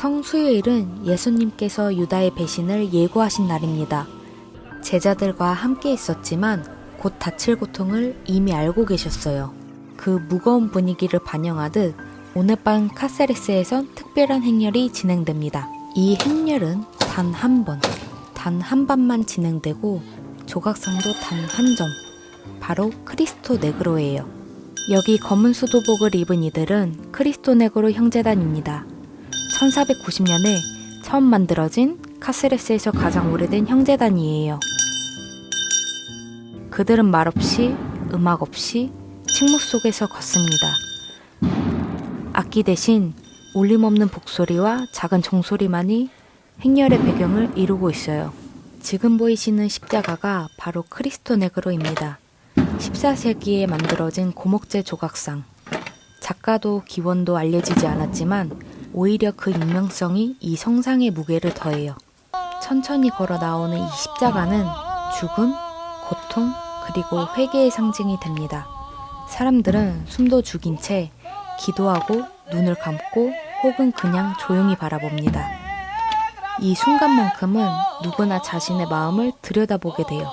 성수요일은 예수님께서 유다의 배신을 예고하신 날입니다. 제자들과 함께 있었지만 곧 다칠 고통을 이미 알고 계셨어요. 그 무거운 분위기를 반영하듯 오늘 밤 카세레스에선 특별한 행렬이 진행됩니다. 이 행렬은 단 한 번, 단한 밤만 진행되고 조각상도 단 한 점, 바로 크리스토 네그로예요. 여기 검은 수도복을 입은 이들은 크리스토 네그로 형제단입니다. 1490년에 처음 만들어진 카세레스에서 가장 오래된 형제단이에요. 그들은 말없이 음악 없이 침묵 속에서 걷습니다. 악기 대신 울림없는 복소리와 작은 종소리만이 행렬의 배경을 이루고 있어요. 지금 보이시는 십자가가 바로 크리스토 네그로입니다. 14세기에 만들어진 고목재 조각상. 작가도 기원도 알려지지 않았지만 오히려 그 유명성이 이 성상의 무게를 더해요. 천천히 걸어 나오는 이 십자가는 죽음, 고통, 그리고 회개의 상징이 됩니다. 사람들은 숨도 죽인 채 기도하고 눈을 감고 혹은 그냥 조용히 바라봅니다. 이 순간만큼은 누구나 자신의 마음을 들여다보게 돼요.